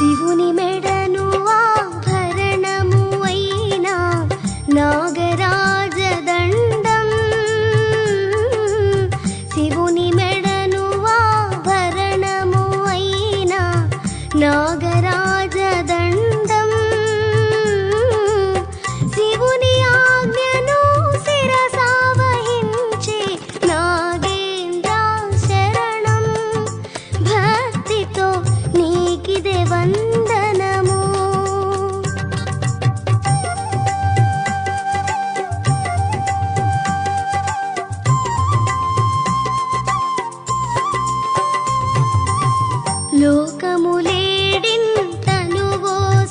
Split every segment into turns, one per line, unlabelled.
శివుని మెడను ఆభరణము అయినా నాగరాజ దండం. శివుని మెడను ఆభరణము అయినా నాగ లోకములేడింతనువో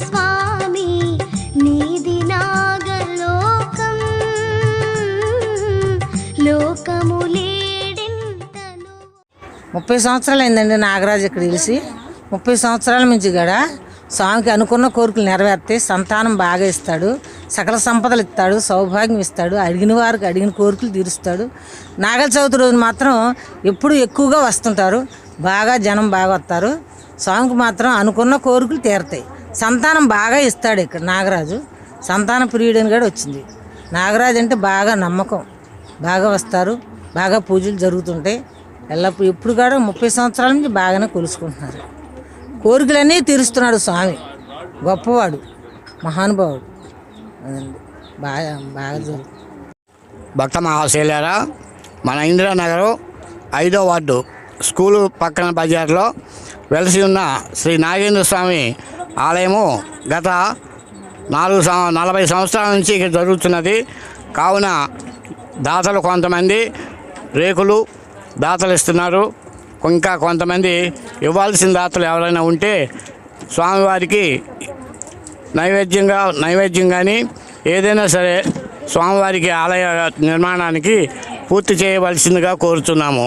స్వామి నీది నాగలోకం. లోకములేడింతను
ముప్పై సంవత్సరాలు అయిందండి నాగరాజు ఇక్కడ తెలిసి ముప్పై సంవత్సరాల నుంచి కూడా స్వామికి అనుకున్న కోరికలు నెరవేర్తే సంతానం బాగా ఇస్తాడు. సకల సంపదలు ఇస్తాడు సౌభాగ్యం ఇస్తాడు అడిగిన వారికి అడిగిన కోరికలు తీరుస్తాడు. నాగల చవితి రోజు మాత్రం ఎప్పుడు ఎక్కువగా వస్తుంటారు. బాగా జనం బాగా వస్తారు. స్వామికి మాత్రం అనుకున్న కోరికలు తీరుతాయి. సంతానం బాగా ఇస్తాడు ఇక్కడ నాగరాజు. సంతాన ప్రియుడని కూడా వచ్చింది. నాగరాజు అంటే బాగా నమ్మకం. బాగా వస్తారు. బాగా పూజలు జరుగుతుంటాయి. ఎల్లప్పుడు ఇప్పుడు కూడా ముప్పై సంవత్సరాల నుంచి బాగానే కొలుసుకుంటున్నారు. కోరికలన్నీ తీరుస్తున్నాడు స్వామి. గొప్పవాడు. మహానుభావుడు. అదండి. బాగా బాగా
భక్త మహాశైలారా మన ఇందిరానగర్ ఐదో వార్డు స్కూలు పక్కన బజార్లో వెలసి ఉన్న శ్రీ నాగేంద్ర స్వామి ఆలయము గత నాలుగు సం నలభై సంవత్సరాల నుంచి ఇక్కడ జరుగుతున్నది. కావున దాతలు కొంతమంది రేకులు దాతలు ఇస్తున్నారు. ఇంకా కొంతమంది ఇవ్వాల్సిన దాతలు ఎవరైనా ఉంటే స్వామివారికి నైవేద్యంగా నైవేద్యం కానీ ఏదైనా సరే స్వామివారికి ఆలయ నిర్మాణానికి పూర్తి చేయవలసిందిగా కోరుతున్నాము.